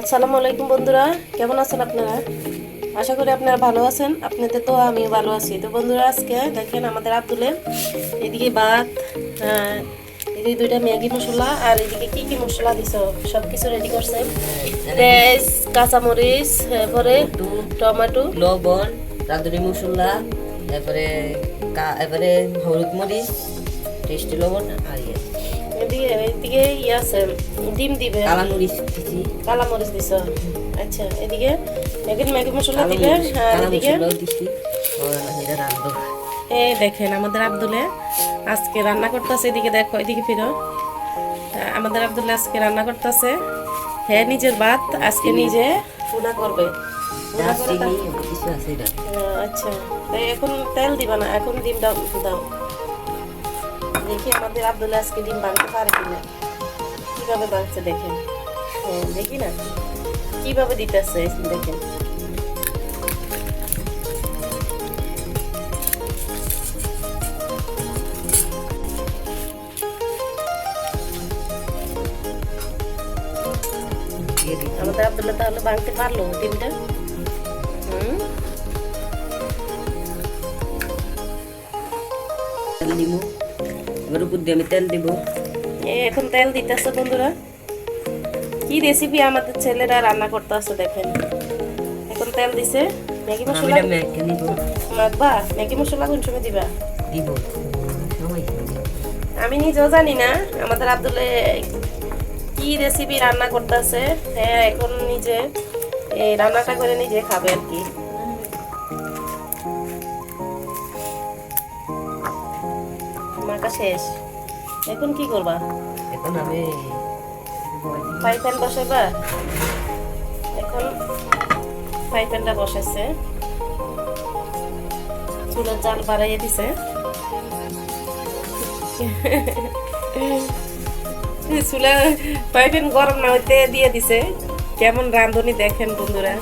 আসসালামু আলাইকুম বন্ধুরা কেমন আছেন আপনারা? আশা করি আপনারা ভালো আছেন। আপনাদের তো আমি ভালো আছি। তো বন্ধুরা আজকে দেখেন আমাদের আব্দুলের এদিকে ভাত আহ, এদিকে দুইটা ম্যাগি মশলা আর এদিকে কি কি মশলা দিছ? সব কিছু রেডি করছে। পেঁয়াজ কাঁচামরিচ এরপরে টমেটো লবণ রাঁধুনি মশলা এরপরে এরপরে হলুদ মরিচ টেস্টি লবণ আর ইয়ে। এদিকে এদিকে ইয়ে আছে ডিম দিবে কালা মরিচ দিছি কালা দিছ আচ্ছা এদিকে এদিকে ম্যাগি মশলা দিবে আর এদিকে এই দেখেন আমাদের আব্দুলে আজকে রান্না করতেছে এদিকে দেখো এদিকে ফিরো আমাদের আব্দুলে আজকে রান্না করতেছে হ্যাঁ নিজের ভাত আজকে নিজে পুনা করবে আচ্ছা এখন তেল দিবা না এখন ডিম দাও দাও দেখি আমাদের আব্দুল্লাহ আজকে ডিম ভাঙতে পারে কিনা? কীভাবে ভাঙছে দেখেন? হ্যাঁ দেখি না। কীভাবে দিতেছে দেখেন দিয়ে দিছি। আমাদের আব্দুল্লাহ তাহলে ভাঙতে পারল ডিমটা? হুম? তেল দিব এবার উপর দিয়ে আমি তেল দিব। এখন তেল দিতেছে বন্ধুরা। কি রেসিপি আমাদের ছেলেরা রান্না করতে আসছে দেখেন। এখন তেল দিছে। ম্যাগি মশলা মাখবা? ম্যাগি মশলা কোন সময় দিবা? দিব। আমি নিজেও জানি না। আমাদের আব্দুলে কি রেসিপি রান্না করতেছে হ্যাঁ এখন নিজে এই রান্নাটা করে নিজে খাবে আর কি। মাখা শেষ এখন কি করবা? এখন আমি ফ্রাই প্যান বসাইবা এখন ফ্রাই প্যানটা বসাইছে চুলের জাল বাড়াইয়ে দিছে। চুলা ফ্রাই প্যান গরম না হইতে দিয়ে দিছে। কেমন রাঁধুনি দেখেন বন্ধুরা।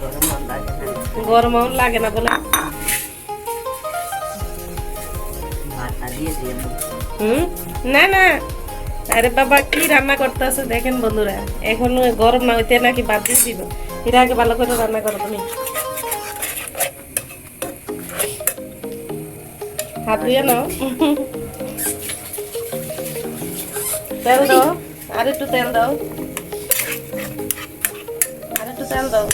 গরম আর লাগে না। গরম লাগে না বলে হুম? না না। আরে বাবা, কি রান্না করতেছে? দেখেন বন্ধুরা, এখন গরম না হইতে নাকি বাদ দিয়ে দিব। এর আগে ভালো করে রান্না করো তুমি। হাত ধুয়ে নাও। তেল দাও। আর একটু তেল দাও। আর একটু তেল দাও।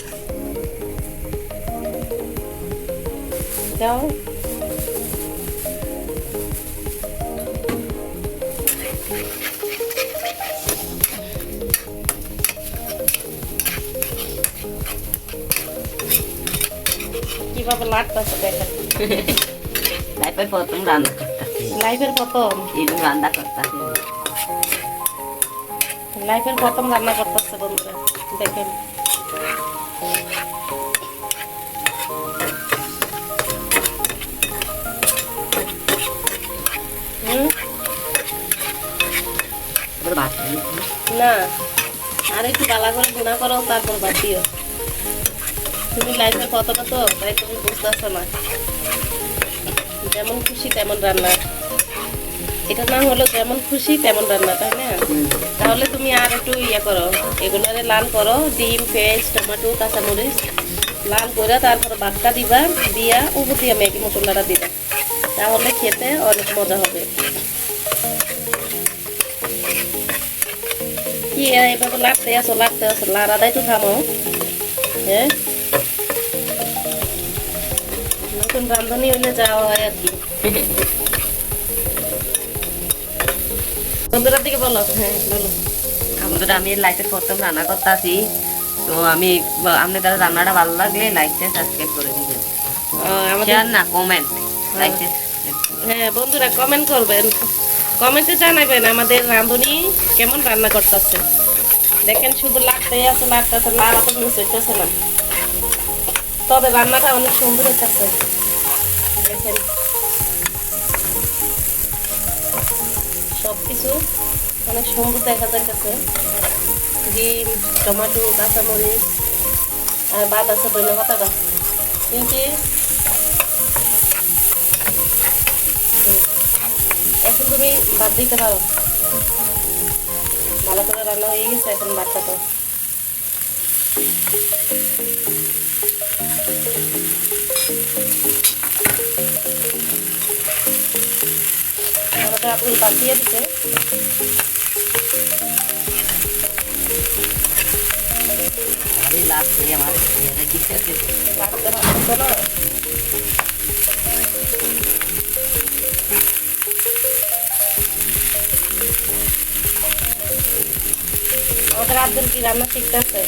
দাও। দেখেন তারপর প্রথম রান্না করতেছি। লাইফের প্রথম? এরকম রান্না করতেছি। লাইফের প্রথম রান্না করতেছে বন্ধুরা দেখেন। না আর একটু বালা করে গুণা করো তারপর দিও। তুমি লাইফের কতটা তো, তাই তুমি বুঝতেছো না। যেমন খুশি তেমন রান্না। এটা না হলো যেমন খুশি তেমন রান্না, তাই না? তাহলে তুমি আর একটু ইয়ে করো, এগুলোরে লাল করো, ডিম, পেঁয়াজ, টমেটো, কাঁচামরিচ, লাল করে তারপর ভাতটা দিবা, দিয়া উপর দিয়া ম্যাগি মশলাটা দিবা। তাহলে খেতে অনেক মজা হবে। কি এভাবে লাগতে আসো লাগতে আসো লাড়াটাই তো থামো হ্যাঁ? নতুন রান্ধনি হইলে যাওয়া হয় আর কি। বন্ধুরার দিকে বলো। হ্যাঁ বলো। আমি প্রথম রান্না করতেছি তো আমি আপনাদের রান্নাটা ভালো লাগলে লাইকটা সাবস্ক্রাইব করে দিবেন। শেয়ার না কমেন্ট লাইকটা হ্যাঁ বন্ধুরা কমেন্ট করবেন। কমেন্টে জানাবেন আমাদের রাঁধুনি কেমন রান্না করতেছে। দেখেন শুধু লাগতেই আছে লাগতেছে লাড়া তো মিস হইতেছে না। তবে রান্নাটা অনেক সুন্দর হইতেছে। দেখেন। সব কিছু অনেক সুন্দর দেখা যাইতেছে। ডিম, টমেটো, কাঁচামরিচ, আর বাদ আছে ধন্য পাতাটা। কিন্তু এখন তুমি বাদ দিতে পারো। ভালো করে রান্না হয়ে গেছে এখন তো। আমাদের আপনি বাঁচিয়ে দিতে। কি রান্না শিখতেছে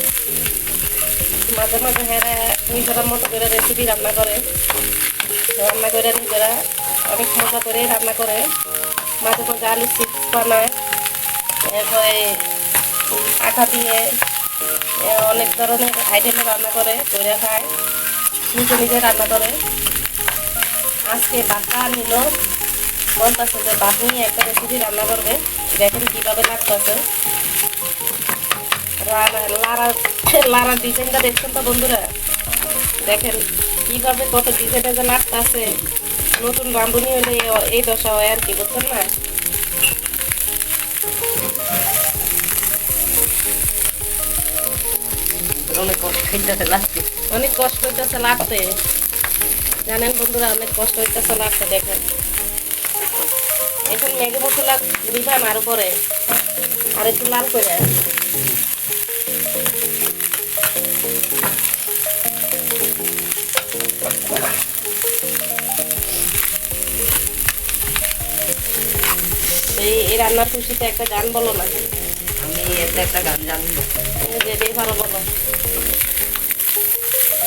মাঝে মাঝে হ্যাঁ নিজেরা মতো করে রেসিপি রান্না করে। রান্না করে নিজেরা অনেক মজা করে রান্না করে। মাঝে মাঝে আলু চিপস বানায় এরপরে আটা দিয়ে অনেক ধরনের আইটেমে রান্না করে করে খায়। নিজে নিজে রান্না করে। আজকে বাটা নিল বলতেছে যে বাট নিয়ে একটা রেসিপি রান্না করবে। দেখেন কীভাবে লাগতেছে। লারা, লারার ডিজাইনটা দেখছেন তো বন্ধুরা? দেখেন কীভাবে কত ডিজাইনে যে লাগতেছে। নতুন রাঁধুনি হলে এই দশা হয় আর কি, বুঝছেন না? অনেক কষ্ট হইতেছে লাস্টে অনেক কষ্ট হইতেছে লাগতে জানেন বন্ধুরা, অনেক কষ্ট হইতেছে লাগতে দেখেন। এখন ম্যাগি মশলা দিবেন আর উপরে। আর একটু লাল করে এই রান্নার খুশিতে একটা গান বলো না। আমি একটা একটা গান জানি। যেটাই ভালো বলো।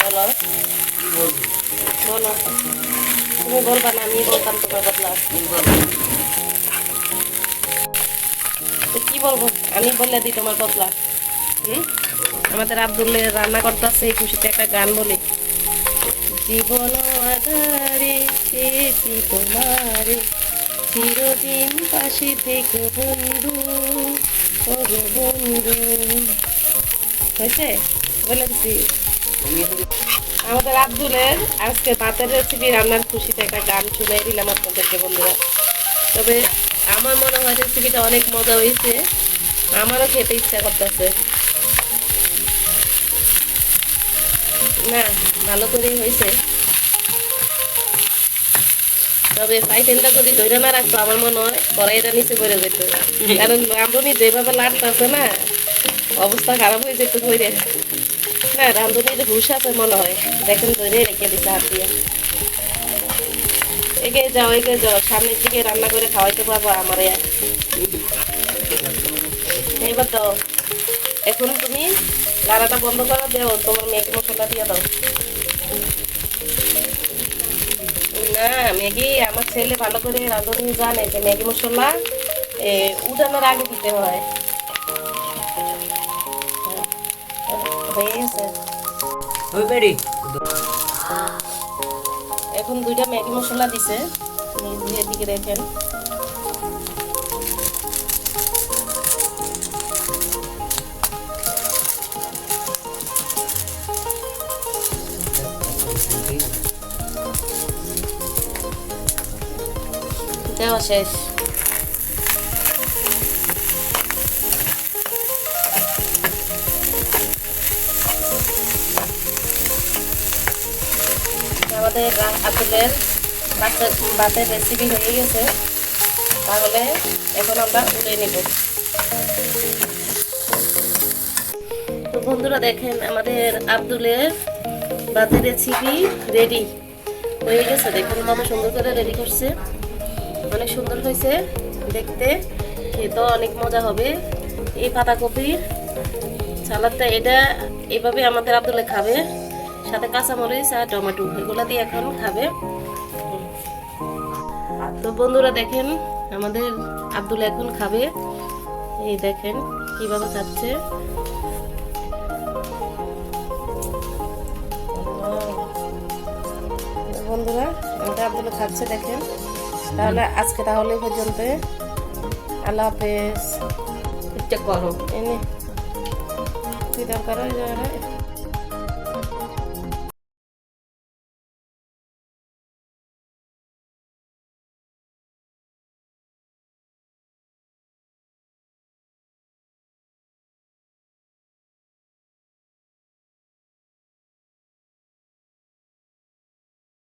বলো। কি বলব? বলো। তুমি বলবা না আমি বলতাম তোমার বদলা। কি বলব? আমি বলে দিই তোমার বদলা। হুম? আমাদের আব্দুল্লের রান্না করতেছে এই খুশিতে একটা গান বলি। জীবন আধারে তোমারে। চিরদিন পাশে থেকে বন্ধু ও বন্ধু। হয়েছে? বলে দিছি আমাদের আব্দুলের আজকে ভাতের রেসিপি রান্নার খুশিতে একটা গান শুনে দিলাম আপনাদেরকে, বন্ধুরা। তবে আমার মনে হয় রেসিপিটা অনেক মজা হয়েছে। আমারও খেতে ইচ্ছা করতেছে। না, ভালো করেই হয়েছে। তবে পাইপেনটা যদি ধরে না রাখতো, আমার মনে হয় কড়াইটা নিচে পড়ে যেত। কারণ রাঁধুনি যেভাবে লাড়তেছে না, অবস্থা খারাপ হয়ে যেত ধরে না রাঁধুনির হুশ আছে মনে হয়। দেখেন ধরে রেখে দিতে হাত দিয়ে। এগে যাও এগে যাও, সামনের দিকে রান্না করে খাওয়াইতে পারব আমার। এবার দাও। এখন তুমি লাড়াটা বন্ধ করে দেও, তোমার মেয়েকে মশলা দিয়ে দাও। না ম্যাগি আমার ছেলে ভালো করে রাঁধুনি জানে যে ম্যাগি মশলা এ, উঠানোর আগে দিতে হয়। এখন দুইটা ম্যাগি মশলা দিছে। দিকে দেখেন। দেওয়া শেষ আমাদের আপুলের ভাতের ভাতের রেসিপি হয়ে গেছে। তাহলে এখন আমরা উড়ে নিব। তো বন্ধুরা দেখেন, আমাদের আব্দুলের ভাতের রেসিপি রেডি হয়ে গেছে। দেখুন কত সুন্দর করে রেডি করছে। অনেক সুন্দর হয়েছে দেখতে খেতে অনেক মজা হবে। এই পাতাকপির সালাদটা এটা এভাবে আমাদের আব্দুলে খাবে। সাথে কাঁচামরিচ আর টমেটো, এগুলো দিয়ে এখন খাবে। তো বন্ধুরা দেখেন, আমাদের আব্দুল এখন খাবে। এই দেখেন কীভাবে খাচ্ছে। বন্ধুরা, আমাদের আব্দুল খাচ্ছে দেখেন। তাহলে আজকে তাহলে পর্যন্ত। আল্লাহ হাফেজ। করো। এনে কি দরকার হয়?